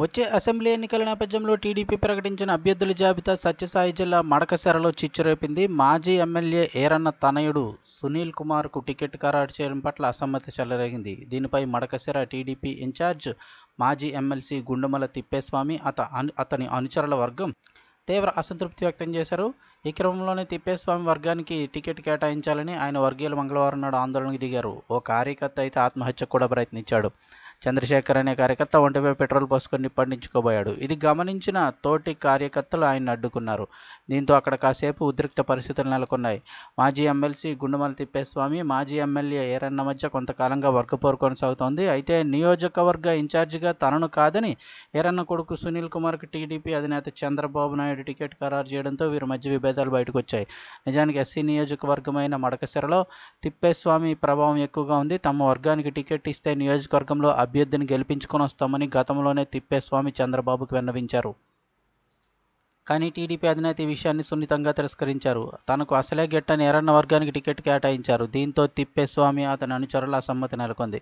వచ్చే అసెంబ్లీ ఎన్నికల నేపథ్యంలో టీడీపీ ప్రకటించిన అభ్యర్థుల జాబితా సత్యసాయి జిల్లా మడకశెరలో చిచ్చురేపింది. మాజీ ఎమ్మెల్యే ఏరన్న తనయుడు సునీల్ కుమార్కు టికెట్ ఖరారు చేయడం పట్ల అసమ్మతి చెలరేగింది. దీనిపై మడకశెర టీడీపీ ఇన్ఛార్జ్ మాజీ ఎమ్మెల్సీ గుండుమల తిప్పేస్వామి అత అను- అతని అనుచరుల వర్గం తీవ్ర అసంతృప్తి వ్యక్తం చేశారు. ఈ క్రమంలోనే తిప్పేస్వామి వర్గానికి టికెట్ కేటాయించాలని ఆయన వర్గీయులు మంగళవారం నాడు ఆందోళనకు దిగారు. ఓ కార్యకర్త అయితే ఆత్మహత్యకు కూడా ప్రయత్నించాడు. చంద్రశేఖర్ అనే కార్యకర్త ఒంటిపై పెట్రోల్ పోసుకొని నిప్పండించుకోబోయాడు. ఇది గమనించిన తోటి కార్యకర్తలు ఆయన అడ్డుకున్నారు. దీంతో అక్కడ కాసేపు ఉద్రిక్త పరిస్థితులు నెలకొన్నాయి. మాజీ ఎమ్మెల్సీ గుండుమల తిప్పేస్వామి మాజీ ఎమ్మెల్యే ఏరన్న మధ్య కొంతకాలంగా వర్గపోరు కొనసాగుతోంది అయితే నియోజకవర్గ ఇన్ఛార్జిగా తనను కాదని ఏరన్న కొడుకు సునీల్ కుమార్కి టీడీపీ అధినేత చంద్రబాబు నాయుడు టికెట్ ఖరారు చేయడంతో వీరి మధ్య విభేదాలు బయటకు వచ్చాయి నిజానికి ఎస్సీ నియోజకవర్గమైన మడకసిరలో తిప్పేస్వామి ప్రభావం ఎక్కువగా ఉంది. తమ వర్గానికి టికెట్ ఇస్తే నియోజకవర్గంలో అభ్యర్థిని గెలిపించుకొని వస్తామని గతంలోనే తిప్పేస్వామి చంద్రబాబుకు విన్నవించారు. కానీ టీడీపీ అధినేత ఈ విషయాన్ని సున్నితంగా తిరస్కరించారు. తనకు అసలే గిట్టని ఎర్రన్న వర్గానికి టికెట్ కేటాయించారు. దీంతో తిప్పేస్వామి అతని అనుచరుల అసమ్మతి నెలకొంది.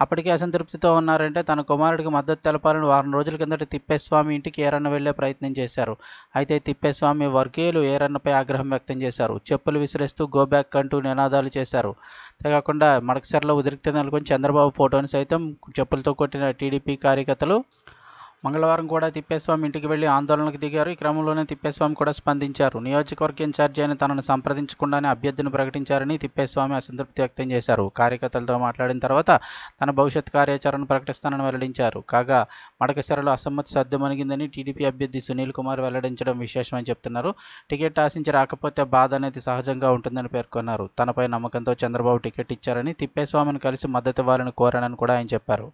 అప్పటికే అసంతృప్తితో ఉన్నారంటే తన కుమారుడికి మద్దతు తెలపాలని వారం రోజుల కిందట తిప్పేస్వామి ఇంటికి ఏరన్న వెళ్ళే ప్రయత్నం చేశారు. అయితే తిప్పేస్వామి వర్గీయులు ఏరన్నపై ఆగ్రహం వ్యక్తం చేశారు. చెప్పులు విసిరేస్తూ గో బ్యాక్ అంటూ నినాదాలు చేశారు. అంతేకాకుండా మడకసర్లో ఉద్రిక్తత నెలకొని చంద్రబాబు ఫోటోని సైతం చెప్పులతో కొట్టిన టీడీపీ కార్యకర్తలు మంగళవారం కూడా తిప్పేస్వామి ఇంటికి వెళ్ళి ఆందోళనకు దిగారు. ఈ క్రమంలోనే తిప్పేస్వామి కూడా స్పందించారు. నియోజకవర్గ ఇన్ఛార్జి అయిన తనను సంప్రదించకుండానే అభ్యర్థిని ప్రకటించారని తిప్పేస్వామి అసంతృప్తి వ్యక్తం చేశారు. కార్యకర్తలతో మాట్లాడిన తర్వాత తన భవిష్యత్ కార్యాచరణ ప్రకటిస్తానని వెల్లడించారు. కాగా మడకశిరలో అసమ్మతి సర్దుమణిగిందని టీడీపీ అభ్యర్థి సునీల్ కుమార్ వెల్లడించడం విశేషమని చెప్తున్నారు. టికెట్ ఆశించి రాకపోతే బాధ అనేది సహజంగా ఉంటుందని పేర్కొన్నారు. తనపై నమ్మకంతో చంద్రబాబు టికెట్ ఇచ్చారని తిప్పేస్వామిని కలిసి మద్దతు ఇవ్వాలని కోరానని కూడా ఆయన చెప్పారు.